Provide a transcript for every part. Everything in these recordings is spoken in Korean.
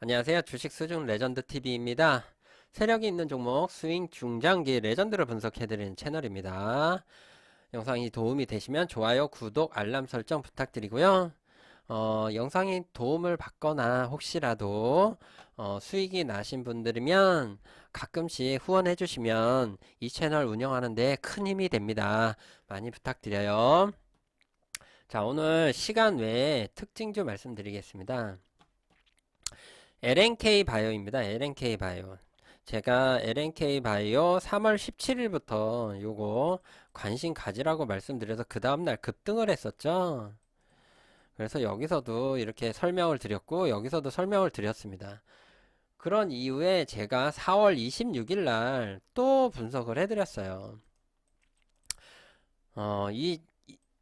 안녕하세요. 주식 수중 레전드 TV입니다. 세력이 있는 종목 스윙 중장기 레전드를 분석해드리는 채널입니다. 영상이 도움이 되시면 좋아요, 구독, 알람 설정 부탁드리고요. 어, 영상이 도움을 받거나 혹시라도 어, 수익이 나신 분들이면 가끔씩 후원해 주시면 이 채널 운영하는데 큰 힘이 됩니다. 많이 부탁드려요. 자, 오늘 시간 외에 특징 좀 말씀드리겠습니다. LNK 바이오입니다. LNK 바이오. 제가 LNK 바이오 3월 17일부터 요거 관심 가지라고 말씀드려서 그 다음날 급등을 했었죠. 그래서 여기서도 이렇게 설명을 드렸고 여기서도 설명을 드렸습니다. 그런 이후에 제가 4월 26일 날 또 분석을 해드렸어요. 어, 이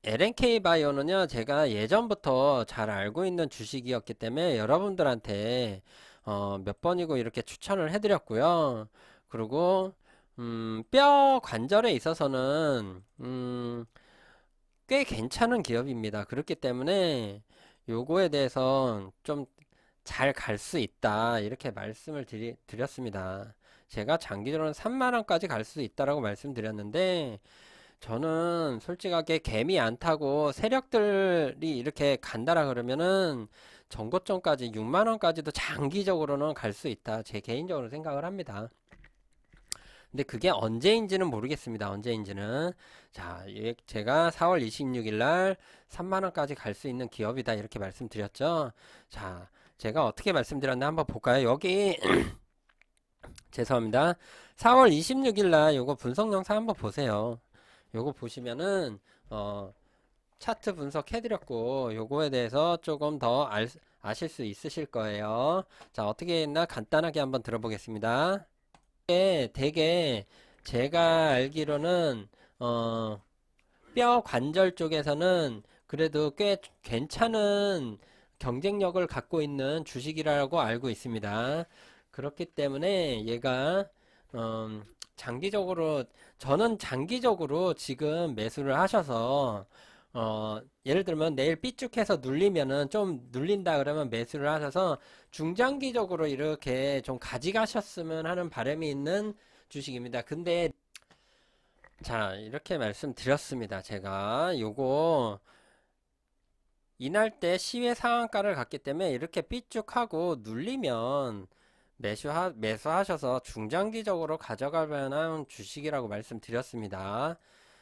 LNK 바이오는요, 제가 예전부터 잘 알고 있는 주식이었기 때문에 여러분들한테 어, 몇 번이고 이렇게 추천을 해드렸고요. 그리고 음, 뼈 관절에 있어서는 음, 꽤 괜찮은 기업입니다. 그렇기 때문에 요거에 대해서 좀 잘 갈 수 있다 이렇게 말씀을 드리, 드렸습니다. 제가 장기적으로는 3만원까지 갈 수 있다라고 말씀드렸는데 저는 솔직하게 개미 안 타고 세력들이 이렇게 간다라 그러면은 전고점까지 6만 원까지도 장기적으로는 갈 수 있다. 제 개인적으로 생각을 합니다. 근데 그게 언제인지는 모르겠습니다. 언제인지는. 자, 예, 제가 4월 26일 날 3만 원까지 갈 수 있는 기업이다. 이렇게 말씀드렸죠. 자, 제가 어떻게 말씀드렸나 한번 볼까요? 여기 죄송합니다. 4월 26일 날 요거 분석 영상 한번 보세요. 요거 보시면은 어 차트 분석해드렸고 요거에 대해서 조금 더 알, 아실 수 있으실 거예요. 자 어떻게 했나 간단하게 한번 들어보겠습니다. 이게 되게 제가 알기로는 어, 뼈 관절 쪽에서는 그래도 꽤 괜찮은 경쟁력을 갖고 있는 주식이라고 알고 있습니다. 그렇기 때문에 얘가 음, 장기적으로 저는 장기적으로 지금 매수를 하셔서 어, 예를 들면 내일 삐쭉해서 눌리면은 좀 눌린다 그러면 매수를 하셔서 중장기적으로 이렇게 좀 가져가셨으면 하는 바람이 있는 주식입니다. 근데 자, 이렇게 말씀드렸습니다. 제가 요거 이날 때 시외 상한가를 갔기 때문에 이렇게 삐쭉하고 눌리면 매수하, 매수하셔서 중장기적으로 가져갈 만한 주식이라고 말씀드렸습니다.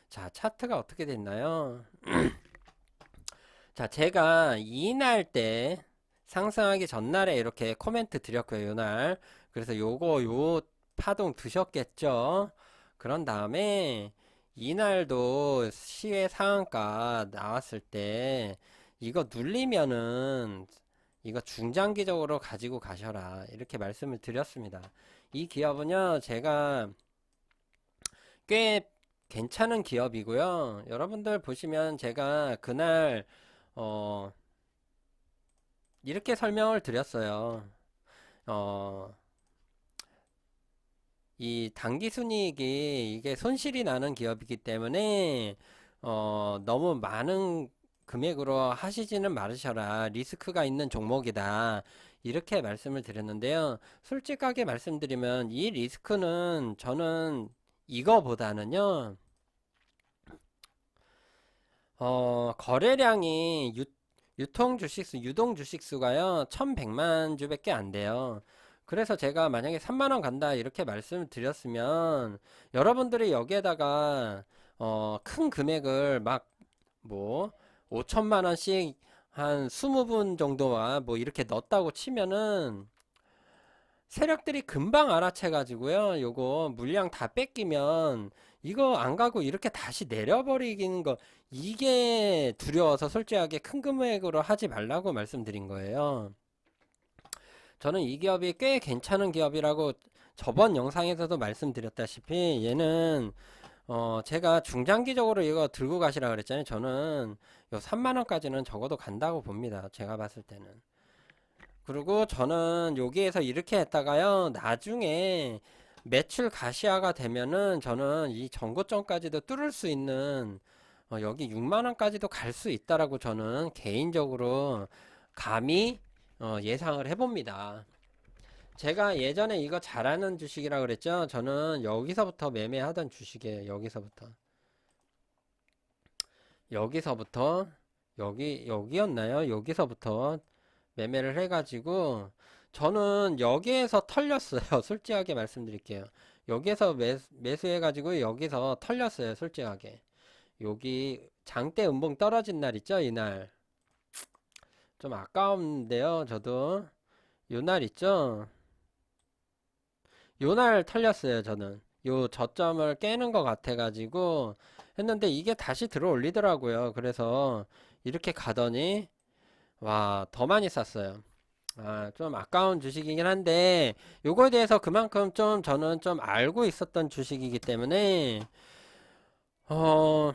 자, 차트가 어떻게 됐나요? 자, 제가 이날 때 상승하기 전날에 이렇게 코멘트 드렸고요, 요날. 그래서 요거, 요 파동 드셨겠죠? 그런 다음에 이날도 시외 상한가 나왔을 때 이거 눌리면은 이거 중장기적으로 가지고 가셔라. 이렇게 말씀을 드렸습니다. 이 기업은요, 제가 꽤 괜찮은 기업이고요. 여러분들 보시면 제가 그날, 어, 이렇게 설명을 드렸어요. 어, 이 단기 순이익이 이게 손실이 나는 기업이기 때문에, 어, 너무 많은 금액으로 하시지는 말으셔라. 리스크가 있는 종목이다. 이렇게 말씀을 드렸는데요. 솔직하게 말씀드리면 이 리스크는 저는 이거보다는요. 어, 거래량이 유, 유통 주식수, 유동 주식수가요. 1100만 주밖에 안 돼요. 그래서 제가 만약에 3만원 간다 이렇게 말씀을 드렸으면 여러분들이 여기에다가 어, 큰 금액을 막뭐 5천만 원씩 한 20분 정도와 뭐 이렇게 넣었다고 치면은 세력들이 금방 알아채 가지고요. 요거 물량 다 뺏기면 이거 안 가고 이렇게 다시 내려버리는 거 이게 두려워서 솔직하게 큰 금액으로 하지 말라고 말씀드린 거예요. 저는 이 기업이 꽤 괜찮은 기업이라고 저번 영상에서도 말씀드렸다시피 얘는 어, 제가 중장기적으로 이거 들고 가시라 그랬잖아요. 저는 요 3만 원까지는 적어도 간다고 봅니다. 제가 봤을 때는. 그리고 저는 여기에서 이렇게 했다가요. 나중에 매출 가시화가 되면은 저는 이 전고점까지도 뚫을 수 있는 어, 여기 6만 원까지도 갈 수 있다라고 저는 개인적으로 감히 어, 예상을 해봅니다. 제가 예전에 이거 잘하는 주식이라 그랬죠? 저는 여기서부터 매매하던 주식이에요. 여기서부터. 여기서부터 여기 여기였나요? 여기서부터 매매를 해가지고 저는 여기에서 털렸어요. 솔직하게 말씀드릴게요. 여기에서 매, 매수해가지고 여기서 털렸어요. 솔직하게. 여기 장대 음봉 떨어진 날 있죠? 이날. 좀 아까운데요. 저도. 요 날 있죠? 요 날 털렸어요. 저는. 요 저점을 깨는 것 같아 가지고 했는데 이게 다시 들어 올리더라고요. 그래서 이렇게 가더니 와, 더 많이 쌌어요. 아, 좀 아까운 주식이긴 한데 요거에 대해서 그만큼 좀 저는 좀 알고 있었던 주식이기 때문에 어,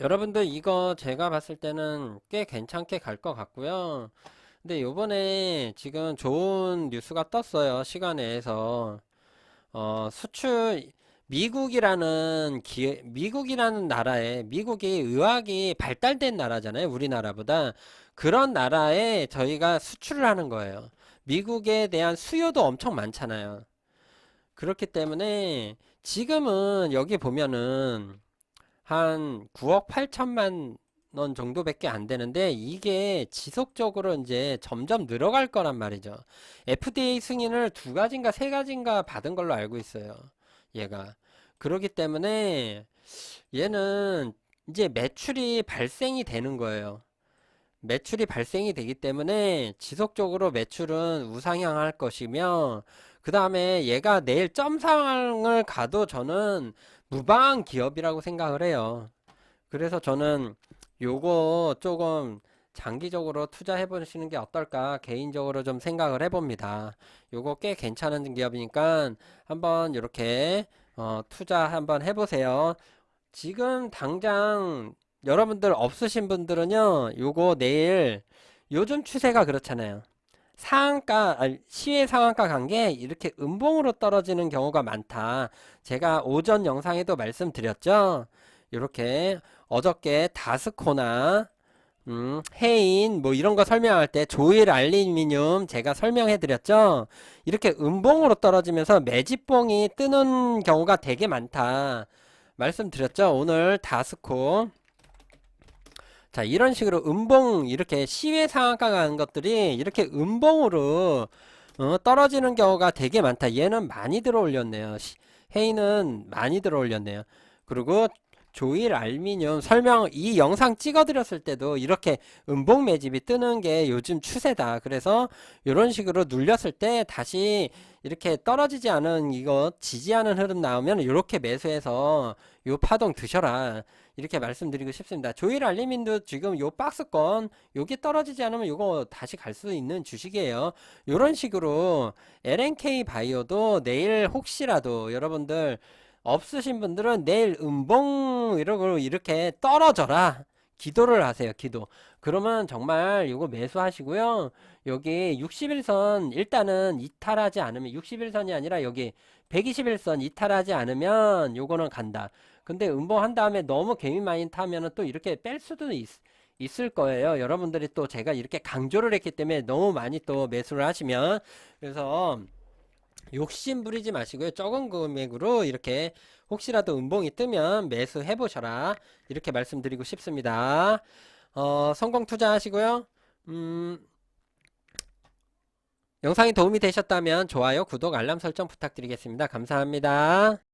여러분들 이거 제가 봤을 때는 꽤 괜찮게 갈 것 같고요. 근데 요번에 지금 좋은 뉴스가 떴어요. 시간에서 어, 수출 미국이라는 기 미국이라는 나라에 미국이 의학이 발달된 나라잖아요. 우리나라보다 그런 나라에 저희가 수출을 하는 거예요. 미국에 대한 수요도 엄청 많잖아요. 그렇기 때문에 지금은 여기 보면은 한 9억 8천만 원 정도밖에 안 되는데 이게 지속적으로 이제 점점 늘어갈 거란 말이죠. FDA 승인을 두 가지인가 세 가지인가 받은 걸로 알고 있어요. 얘가. 그러기 때문에 얘는 이제 매출이 발생이 되는 거예요. 매출이 발생이 되기 때문에 지속적으로 매출은 우상향할 것이며 그 다음에 얘가 내일 점상을 가도 저는 무방한 기업이라고 생각을 해요. 그래서 저는 요거 조금 장기적으로 투자해 보시는 게 어떨까 개인적으로 좀 생각을 해봅니다. 요거 꽤 괜찮은 기업이니까 한번 이렇게 어, 투자 한번 해보세요. 지금 당장 여러분들 없으신 분들은요, 요거 내일 요즘 추세가 그렇잖아요. 상한가, 시외 상한가 간게 이렇게 음봉으로 떨어지는 경우가 많다. 제가 오전 영상에도 말씀드렸죠. 이렇게 어저께 다스코나 음, 해인 뭐 이런 거 설명할 때 조일 알루미늄 제가 설명해 드렸죠. 이렇게 음봉으로 떨어지면서 매집봉이 뜨는 경우가 되게 많다. 말씀드렸죠. 오늘 다스코 자, 이런 식으로 음봉, 이렇게 시외 상한가 가는 것들이 이렇게 음봉으로 어, 떨어지는 경우가 되게 많다. 얘는 많이 들어 올렸네요. 시- 헤이는 많이 들어 올렸네요. 그리고 조일 알미늄 설명, 이 영상 찍어 드렸을 때도 이렇게 음봉 매집이 뜨는 게 요즘 추세다. 그래서 이런 식으로 눌렸을 때 다시 이렇게 떨어지지 않은 이거 지지하는 흐름 나오면 이렇게 매수해서 요 파동 드셔라. 이렇게 말씀드리고 싶습니다. 조일 알리민도 지금 요 박스권 요게 떨어지지 않으면 요거 다시 갈 수 있는 주식이에요. 요런 식으로 LNK 바이오도 내일 혹시라도 여러분들 없으신 분들은 내일 음봉 이러고 이렇게 떨어져라. 기도를 하세요. 기도. 그러면 정말 요거 매수하시고요. 여기 61선 일단은 이탈하지 않으면 61선이 아니라 여기 121선 이탈하지 않으면 요거는 간다. 근데 음봉 한 다음에 너무 개미 많이 타면은 또 이렇게 뺄 수도 있, 있을 거예요. 여러분들이 또 제가 이렇게 강조를 했기 때문에 너무 많이 또 매수를 하시면 그래서 욕심 부리지 마시고요. 적은 금액으로 이렇게 혹시라도 음봉이 뜨면 매수해 보셔라. 이렇게 말씀드리고 싶습니다. 어, 성공 투자하시고요. 음, 영상이 도움이 되셨다면 좋아요, 구독, 알람 설정 부탁드리겠습니다. 감사합니다.